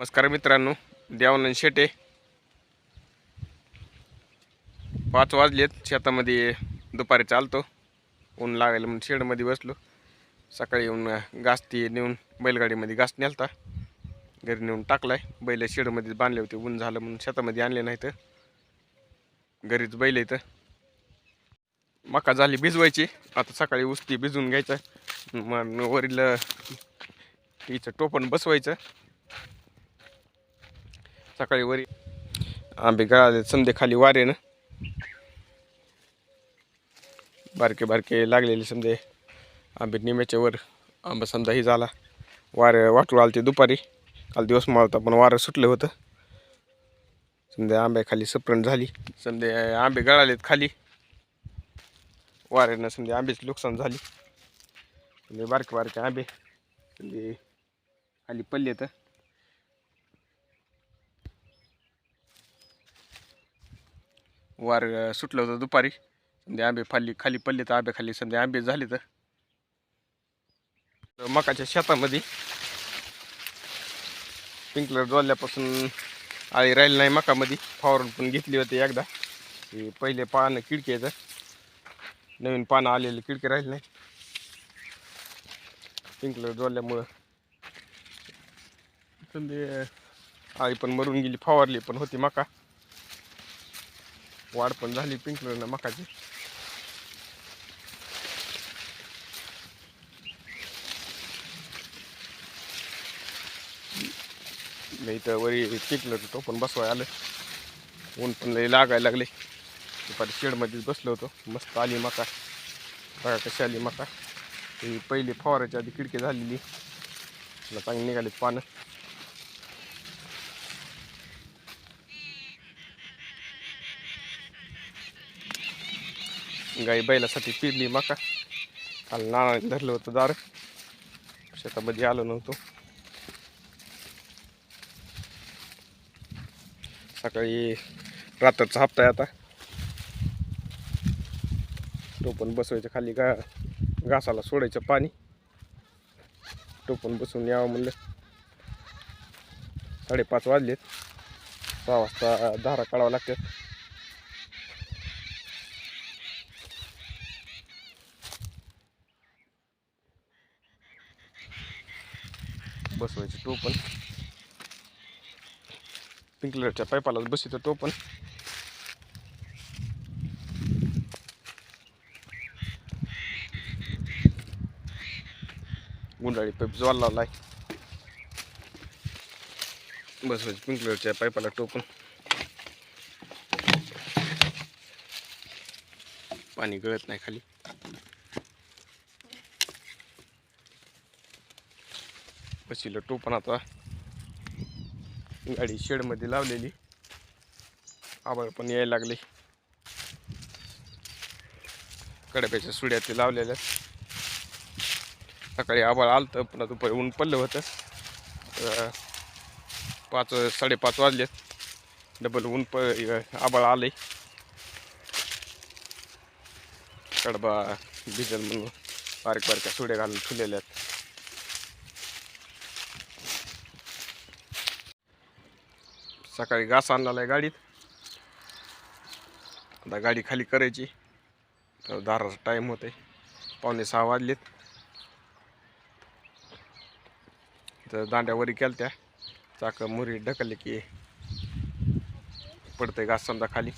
नमस्कार मित्रांनो देवानंद शेटे. पाच वाजलेत शेतामध्ये दुपारी चालतो. ऊन लागायला म्हणून शेडमध्ये बसलो. सकाळी येऊन घास ती नेऊन बैलगाडीमध्ये घास नेलता. घरी नेऊन टाकलाय. बैल शेडमध्ये बांधले होते ऊन झालं म्हणून शेतामध्ये आणले नाही तर घरीच बैल इथं मका झाली भिजवायची. आता सकाळी उस्ती भिजवून घ्यायचं. मग वरील हिचं टोपण बसवायचं. सकाळी वरी. आंबे गळाले समजे खाली वारेनं बारके बारके लागलेले समजे आंबे निम्याच्या वर. आंबा समजा ही झाला. वारे वाटू आलते दुपारी. काल दिवस माळता पण वारं सुटलं होतं. समजा आंब्याखाली सप्रण झाली. समजे आंबे गळालेत खाली. वाऱ्यानं समजा आंब्याची नुकसान झाली. समजे बारके बारके आंबे. समजे खाली पल्ले तर वार सुटलं होतं दुपारी. समजा आंबे फाली खाली पडले तर आंबे खाली समजा आंबे झाले तर. मकाच्या शेतामध्ये स्प्रिंकलर जोडल्यापासून आळी राहिली नाही मकामध्ये. फवारून पण घेतली होती एकदा. ते पहिले पानं खिडकीचं नवीन पानं आलेले खिडकी राहिले नाही. स्प्रिंकलर जोडल्यामुळं समजे आळी पण मरून गेली फवारली पण होती मका. वाढ पण झाली पिंकलरनं मकाची. नाही तर वरी पिंकलर पण बसवाय आलं. ऊन पण लई लागायला लागले. दुपारी शेडमध्येच बसलो होतो. मस्त आली मका. बघा कशी आली मका. ही पहिली फवाराच्या आधी खिडकी झालेली. तिला चांगली निघाली पानं. गाई बैलासाठी पिरली मका. काल नानाने धरलं होतं दार. शेतामध्ये आलो नव्हतो. सकाळी रात्रचा हप्ता आहे आता. टोपण बसवायचं खाली गा घासाला सोडायचं पाणी. टोपण बसवून यावं म्हणलं. साडेपाच वाजलेत. सहा वाजता धारा काढावं लागतात. बसवायचे टोपण पिंकलरच्या पाईपालाच बसित टोपण गुंडाळी पाईप ज्वाला लावलाय. बसवायचे पिंकलरच्या पाईपाला टोपण पाणी गळत नाही खाली. बसिलं पण आता. गाडी शेडमध्ये लावलेली. आभाळ पण यायला लागले. कडब्याच्या सुड्या ते लावलेल्या सकाळी आभाळ आलतं पुन्हा दुपारी ऊन पडलं होतं. पाच साडेपाच वाजलेत. डबल ऊन प आभाळ आलंय. कडबा भिजल म्हणून बारीक बारीक सुड्या घालून ठेवलेल्या आहेत. सकाळी घास आणलेला आहे गाडीत. आता गाडी खाली करायची. तर दाराचा टाईम होते पावणे सहा वाजलेत. तर दांड्यावरी केल्या त्या चाक मुरी ढकलली की पडतंय घास समजा खाली.